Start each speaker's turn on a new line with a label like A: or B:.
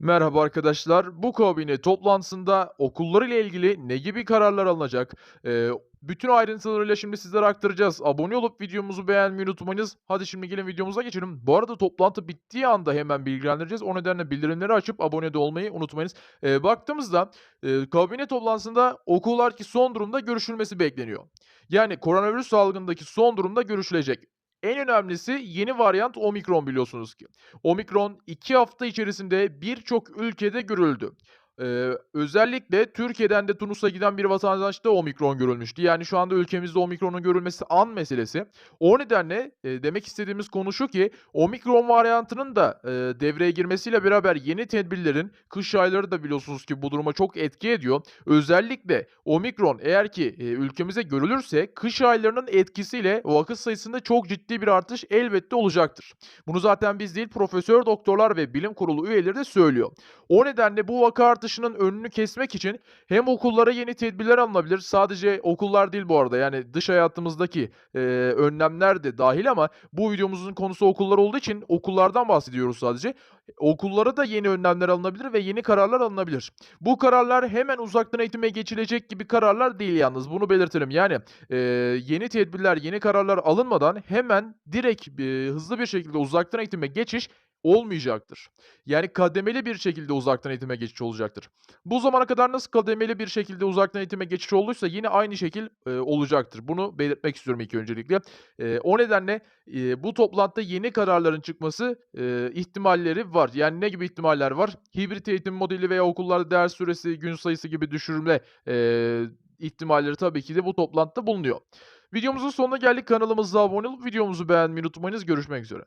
A: Merhaba arkadaşlar. Bu kabine toplantısında okullar ile ilgili ne gibi kararlar alınacak? Eee, bütün ayrıntılarıyla şimdi sizlere aktaracağız. Abone olup videomuzu beğenmeyi unutmayınız. Hadi şimdi gelin videomuza geçelim. Bu arada toplantı bittiği anda hemen bilgilendireceğiz. O nedenle bildirimleri açıp abone de olmayı unutmayınız. Eee, baktığımızda eee, kabine toplantısında okullardaki son durumda görüşülmesi bekleniyor. Yani koronavirüs salgındaki son durumda görüşülecek. En önemlisi yeni varyant Omikron biliyorsunuz ki. Omikron 2 hafta içerisinde birçok ülkede görüldü. Eee, özellikle Türkiye'den de Tunus'a giden bir vatandaşta Omikron görülmüştü. Yani şu anda ülkemizde Omikron'un görülmesi an meselesi. O nedenle, eee, demek istediğimiz konu şu ki Omikron varyantının da, eee, devreye girmesiyle beraber yeni tedbirlerin kış ayları da biliyorsunuz ki bu duruma çok etki ediyor. Özellikle Omikron eğer ki, eee, ülkemize görülürse kış aylarının etkisiyle vaka sayısında çok ciddi bir artış elbette olacaktır. Bunu zaten biz değil, profesör doktorlar ve bilim kurulu üyeleri de söylüyor. O nedenle bu vaka artışının önünü kesmek için hem okullara yeni tedbirler alınabilir. Sadece okullar değil bu arada, yani dış hayatımızdaki, eee, önlemler de dâhil ama bu videomuzun konusu okullar olduğu için okullardan bahsediyoruz sadece. Okullara da yeni önlemler alınabilir ve yeni kararlar alınabilir. Bu kararlar hemen uzaktan eğitime geçilecek gibi kararlar değil yalnız, bunu belirtelim. Yani, eee, yeni tedbirler, yeni kararlar alınmadan hemen direkt, eee, hızlı bir şekilde uzaktan eğitime geçiş olmayacaktır. Yani kademeli bir şekilde uzaktan eğitime geçiş olacaktır. Bu zamana kadar nasıl kademeli bir şekilde uzaktan eğitime geçiş olduysa yine aynı şekil, eee, olacaktır. Bunu belirtmek istiyorum ilk öncelikle. Eee, o nedenle, eee, bu toplantıda yeni kararların çıkması, eee, ihtimalleri var. Yani ne gibi ihtimaller var? Hibrit eğitim modeli veya okullarda ders süresi, gün sayısı gibi düşürülme, eee, ihtimalleri tabii ki de bu toplantıda bulunuyor. Videomuzun sonuna geldik. Kanalımıza abone olup videomuzu beğenmeyi unutmayınız. Görüşmek üzere.